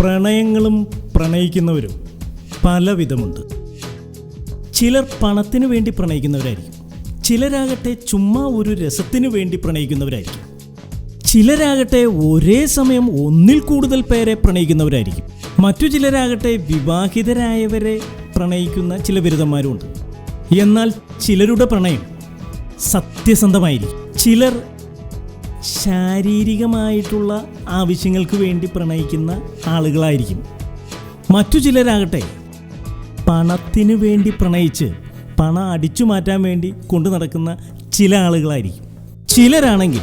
പ്രണയിക്കുന്നവരും പലവിധമുണ്ട്. ചിലർ പണത്തിനു വേണ്ടി പ്രണയിക്കുന്നവരായിരിക്കും. ചിലരാകട്ടെ ചുമ്മാ ഒരു രസത്തിനു വേണ്ടി പ്രണയിക്കുന്നവരായിരിക്കും. ചിലരാകട്ടെ ഒരേ സമയം ഒന്നിൽ കൂടുതൽ പേരെ പ്രണയിക്കുന്നവരായിരിക്കും. മറ്റു ചിലരാകട്ടെ വിവാഹിതരായവരെ പ്രണയിക്കുന്ന ചില ബിരുദന്മാരുമുണ്ട് എന്നാൽ ചിലരുടെ പ്രണയം സത്യസന്ധമായിരിക്കും. ചിലർ ശാരീരികമായിട്ടുള്ള ആവശ്യങ്ങൾക്ക് വേണ്ടി പ്രണയിക്കുന്ന ആളുകളായിരിക്കും. മറ്റു ചിലരാകട്ടെ പണത്തിനു വേണ്ടി പ്രണയിച്ച് പണം അടിച്ചു മാറ്റാൻ വേണ്ടി കൊണ്ടു നടക്കുന്ന ചില ആളുകളായിരിക്കും. ചിലരാണെങ്കിൽ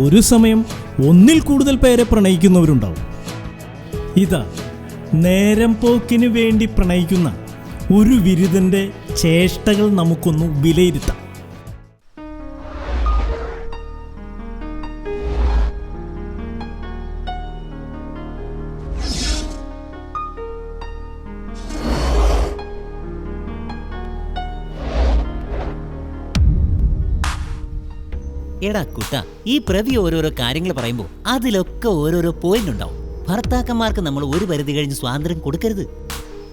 ഒരു സമയം ഒന്നിൽ കൂടുതൽ പേരെ പ്രണയിക്കുന്നവരുണ്ടാവും. ഇതാ നേരം പോക്കിനു വേണ്ടി പ്രണയിക്കുന്ന ഒരു ബിരുദന്റെ ചേഷ്ടകൾ നമുക്കൊന്ന് വിലയിരുത്താം. എടാ കുട്ട ഈ പ്രവി ഓരോരോ കാര്യങ്ങൾ പറയുമ്പോൾ അതിലൊക്കെ ഓരോരോ പോയിന്റ് ഉണ്ടാവും. ഭർത്താക്കന്മാർക്ക് നമ്മൾ ഒരു പരിധി കഴിഞ്ഞ് സ്വാതന്ത്ര്യം കൊടുക്കരുത്.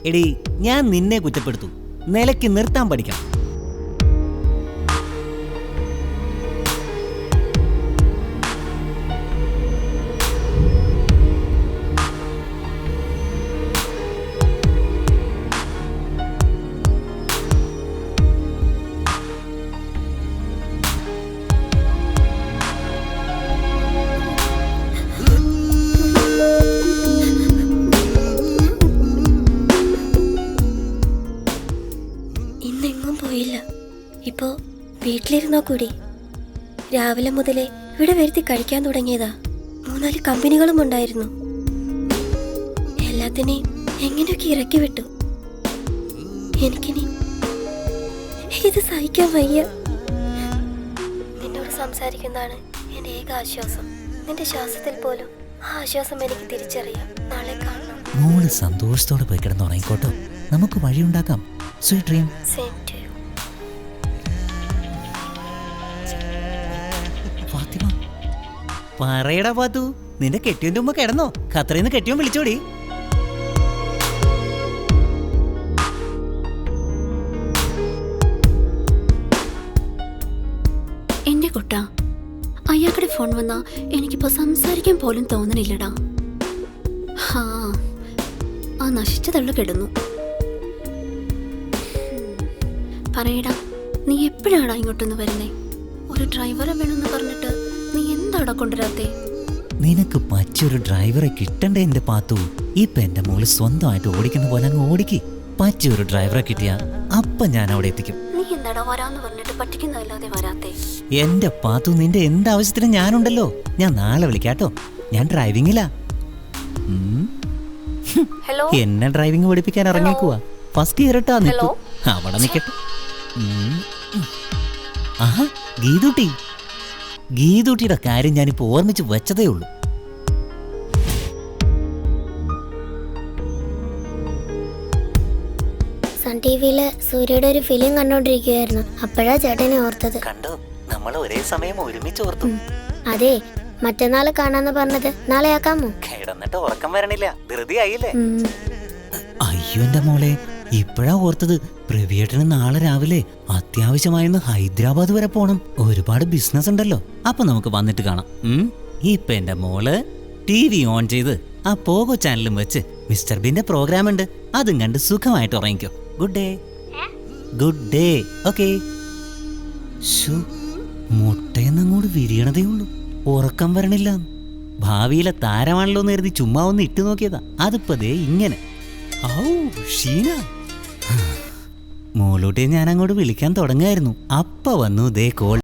എടി ഞാൻ നിന്നെ കുറ്റപ്പെടുത്തു. നിലയ്ക്ക് നിർത്താൻ പഠിക്കണം. വീട്ടിലിരുന്നോ കൂടി? രാവിലെ മുതലേ ഇവിടെ വരുത്തി കഴിക്കാൻ തുടങ്ങിയതാ. മൂന്നാൽ കമ്പനികളും ഉണ്ടായിരുന്നു. എല്ലാത്തിനെയും എങ്ങനെയൊക്കെ ഇറക്കി വിട്ടു? എനിക്കിനി ഇത് സഹിക്കാൻ വയ്യ. നിന്നോട് സംസാരിക്കുന്നതാണ് എന്റെ ഏക ആശ്വാസം. നിന്റെ ശ്വാസത്തിൽ പോലും ആ ആശ്വാസം എനിക്ക് തിരിച്ചറിയാം. നാളെ കാണണം. മോൾ സന്തോഷത്തോടെ പോയി കിടന്നുറങ്ങിക്കോട്ടോ. നമുക്ക് വഴിയുണ്ടാക്കാം. സ്വീറ്റ് ഡ്രീം സെയിം പറയടാ പാത്തു നിന്റെ കെട്ടിയന്റെ ഉമ്മ കിടന്നോ. ഖത്തറിന്ന് കെട്ടിയോ വിളിച്ചോടി. എന്റെ കുട്ട അയാളുടെ ഫോൺ വന്നാ എനിക്കിപ്പോ സംസാരിക്കാൻ പോലും തോന്നണില്ലടാ. ഹാ ആ നശിച്ച തള്ളു കിടന്നു പറയടാ നീ എപ്പോഴാണ് ഇങ്ങോട്ടൊന്ന് വരുന്നേ? ഒരു ഡ്രൈവറെ വേണമെന്ന് പറഞ്ഞിട്ട്. കൊണ്ടുവരാത്തേ നിനക്ക് പച്ചൊരു ഡ്രൈവറെ കിട്ടണ്ടേ എന്റെ പാത്തു? ഇപ്പൊ എന്റെ മോൾ സ്വന്തമായിട്ട് ഓടിക്കുന്ന പോലെ അങ്ങ് ഓടിക്ക്. പറ്റിയൊരു ഡ്രൈവറെ കിട്ടിയാ അപ്പൊ ഞാൻ അവിടെ എത്തിക്കും. നീ എന്താടാ വരാന്ന് പറഞ്ഞിട്ട് പറ്റിക്കുന്നതല്ലാതെ വരാത്തേ? എന്റെ പാത്തു നിന്റെ എന്താവശ്യത്തിന് ഞാനുണ്ടല്ലോ. ഞാൻ നാളെ വിളിക്കാട്ടോ. ഞാൻ ഡ്രൈവിംഗിലാ ഹലോ? എന്നെ ഡ്രൈവിംഗ് പഠിപ്പിക്കാൻ ഇറങ്ങിക്കുവാ. ഫസ്റ്റ് ഇയർ ഇട്ടാ നിൽക്കൂ. അവിടെ നിൽക്കട്ടെ. ആഹാ ഗീതുട്ടി. ഗീതുട്ടിയുടെ കാര്യം ഞാനിപ്പോൾ ഓർമ്മിച്ച് വെച്ചതേ ഉള്ളൂ. സൺ ടി വിയിൽ സൂര്യയുടെ ഒരു ഫിലിം കണ്ടോണ്ടിരിക്കുകയായിരുന്നു അപ്പോഴാ ചേട്ടനെ ഓർത്തത്. കണ്ടോ? നമ്മൾ ഒരേ സമയം ഒരുമിച്ച് ഓർത്തു. അതെ മറ്റന്നാൾ കാണാന്ന് പറഞ്ഞത് നാളെ ആക്കാമോ കിടന്നിട്ട് ഉറക്കം വരണില്ല. ധൃതി ആയില്ലേ. അയ്യോ എന്റെ മോളെ ഇപ്പോഴാ ഓർത്തത് പ്രവിയേട്ടന് നാളെ രാവിലെ അത്യാവശ്യമായിരുന്നു ഹൈദരാബാദ് വരെ പോണം. ഒരുപാട് ബിസിനസ് ഉണ്ടല്ലോ. അപ്പൊ നമുക്ക് വന്നിട്ട് കാണാം? ഇപ്പൊ എന്റെ മോൾ ടി വി ഓൺ ചെയ്ത് ആ പോകോ ചാനലും വെച്ച് മിസ്റ്റർ ബിന്റെ പ്രോഗ്രാം ഉണ്ട്. അതും കണ്ട് സുഖമായിട്ട് ഉറങ്ങിക്കോ. Good day good day okay മുട്ടയെന്നങ്ങോട്ട് വിരിയണതേ ഉള്ളൂ. ഉറക്കം വരണില്ല. ഭാവിയിലെ താരമാണല്ലോ എന്ന് കരുതി ചുമ്മാ ഒന്ന് ഇട്ടു നോക്കിയതാ. അതിപ്പതേ ഇങ്ങനെ. ഔ ഷീന. മോളൂട്ടിയെ ഞാൻ അങ്ങോട്ട് വിളിക്കാൻ തുടങ്ങായിരുന്നു. അപ്പ വന്നു ദേ കോൾ